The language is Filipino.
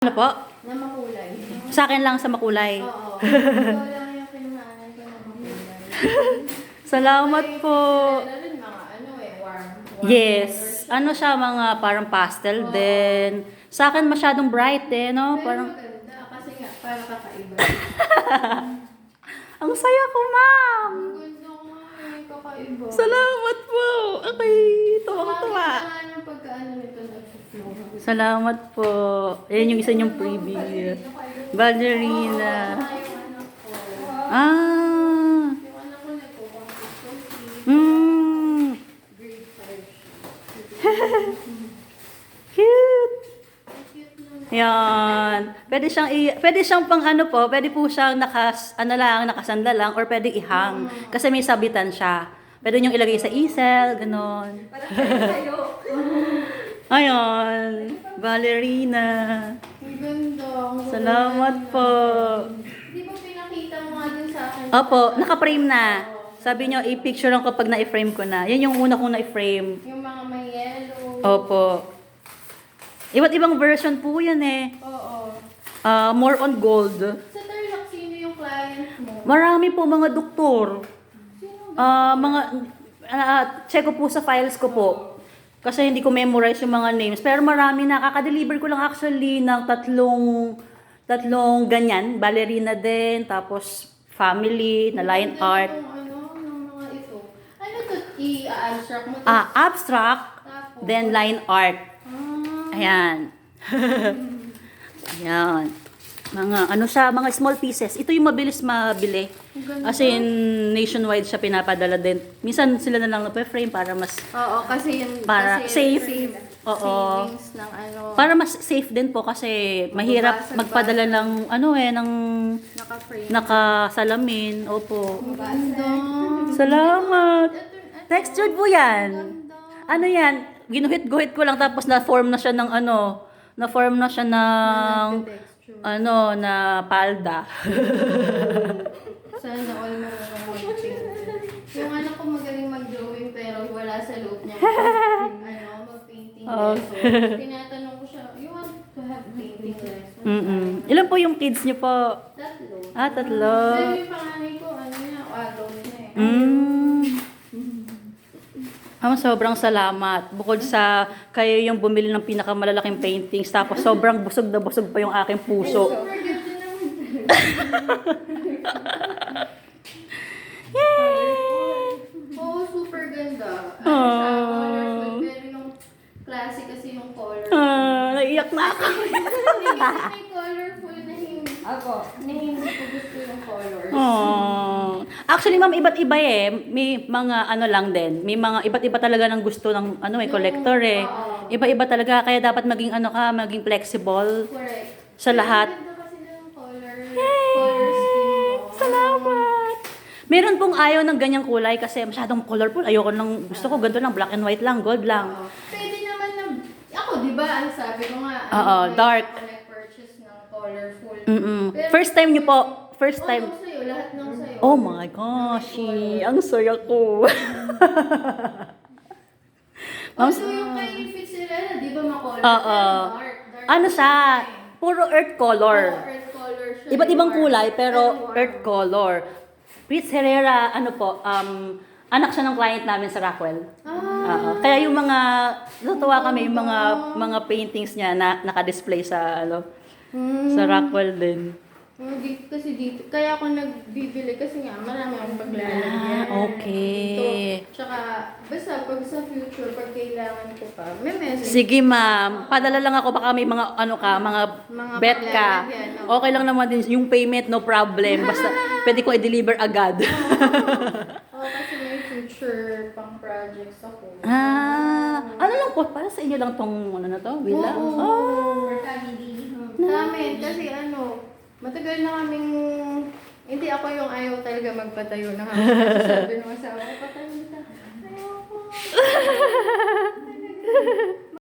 Ano po? Na makulay. Sa akin lang sa makulay. Oo. Ikaw lang yung kinuhanan ko na makulay. Salamat po. Lalo yung mga ano eh, warm. warm Yes. colors. Ano siya, mga parang pastel din. Sa akin masyadong bright eh, no? Pero Parang, maganda kasi nga, para kakaiba. ang saya ko, ma'am. Ang nga eh, kakaiba. Salamat po. Okay, tuwang-tuwa. Bakit nga ng pagkaano nito? Salamat po. Ayan yung isa niyong freebie. Ballerina. Ah. Mm. Grade 5. Cute. Yan. Pwede siyang i pwede siyang pang ano po, pwede po siyang nakas ano lang, nakasanda lang or pwede ihang kasi may sabitan siya. Pwede niyong ilagay sa easel, ganon. Ayun. Ballerina. Ang ganda. Salamat po. Di ba pinakita mo nga din sa akin? Opo, naka-frame na. Sabi niyo, i-picture lang ko pag na-frame ko na. Yan yung una kong na-frame. Yung mga may yellow. Opo. Iba't ibang version po yan eh. Oo. Ah, more on gold. Sa Tarlac, sino yung client mo? Marami po mga doktor. Sino? Ah, mga ah, check ko po sa files ko po. Kasi hindi ko memorize yung mga names. Pero marami na. Kakadeliver ko lang actually ng tatlong tatlong ganyan. Ballerina din. Tapos family, na line Ganda art. yung Ano, ng mga ito. Ano to? I-abstract mo to? Ah, abstract. Tapos? Then line art. Ah. Ayan. Ayan. Mga ano siya, mga small pieces. Ito yung mabilis mabili. As in, nationwide siya pinapadala din. Minsan sila na lang na-frame para mas Oo, kasi yun. Para kasi safe. save- Oo. Savings ng ano. para mas safe din po kasi mahirap magpadala ba? ng ano eh ng Naka-frame. nakasalamin. Opo. Ganda. Salamat. Textured po yan. Ano yan? Ginuhit-guhit ko lang tapos na-form na siya ng ano, na-form na siya ng. Ano, na palda. Sana all marunong. Yung anak ko magaling mag-drawing pero wala sa loob niya. ano, mag-painting Oh. lesson. Tinatanong ko siya, you want to have painting lesson? Mm-mm. Ilan po yung kids niyo po? Tatlo. Ah, tatlo. Pero yung panganay ko, ano niya, adult na eh. Mm. Ma'am, sobrang salamat. Bukod sa kayo yung bumili ng pinakamalalaking paintings, tapos sobrang busog na busog pa yung aking puso. Naman. Oo, super ganda. Pero yung classic kasi yung color. Ah, naiyak na ako. Hindi may colorful na hindi. Ako. Na hindi ko gusto yung colors. Oh. Actually, ma'am, iba't iba eh. May mga ano lang din. May mga iba't iba talaga ng gusto ng ano eh, collector eh. Oo. Iba-iba talaga. Kaya dapat maging ano ka, maging flexible. Correct. Sa lahat. Ang ganda kasi ng color. Color scheme mo. Salamat! Meron pong ayaw ng ganyang kulay kasi masyadong colorful. Ayoko nang, gusto ko ganito lang, black and white lang, gold lang. Oo. Pwede naman na, ako di ba, ang sabi ko nga, Oo, ano, dark. Ako nag-purchase ng colorful. Mm-mm. Pero- First time niyo po, first Oo, time. sa'yo, lahat ng. Oh my gosh, ang saya ko. Ma'am, Also, yung kay Fitzgerald, di ba makolor? Oo. Pero dark. dark ano siya, puro earth color. Oo, earth color siya. Iba't ibang kulay, pero warm. earth color. Fritz Herrera, ano po, um, anak siya ng client namin sa Rockwell. Ah, Oo. Kaya yung mga, natutuwa kami, yung mga mga paintings niya na naka-display sa, ano, hmm. sa Rockwell din. Oh, dito kasi dito. Kaya ako nagbibili kasi nga marami akong paglalagyan. Ah, okay. So, tsaka, basta pag sa future, pag kailangan ko pa, may message. Sige ma'am, padala lang ako baka may mga ano ka, mga, Mga bet ka. no? Okay lang naman din yung payment, no problem. Basta pwede ko i-deliver agad. Oo, kasi may future pang projects ako. ah, ano lang po, para sa inyo lang tong ano na to, bilang. Oo. Oh. For family. Sa amin, kasi ano, matagal na kaming, hindi ako yung ayaw talaga magpatayo na kami. Kasi sabi ng asawa patayo na. Ayoko.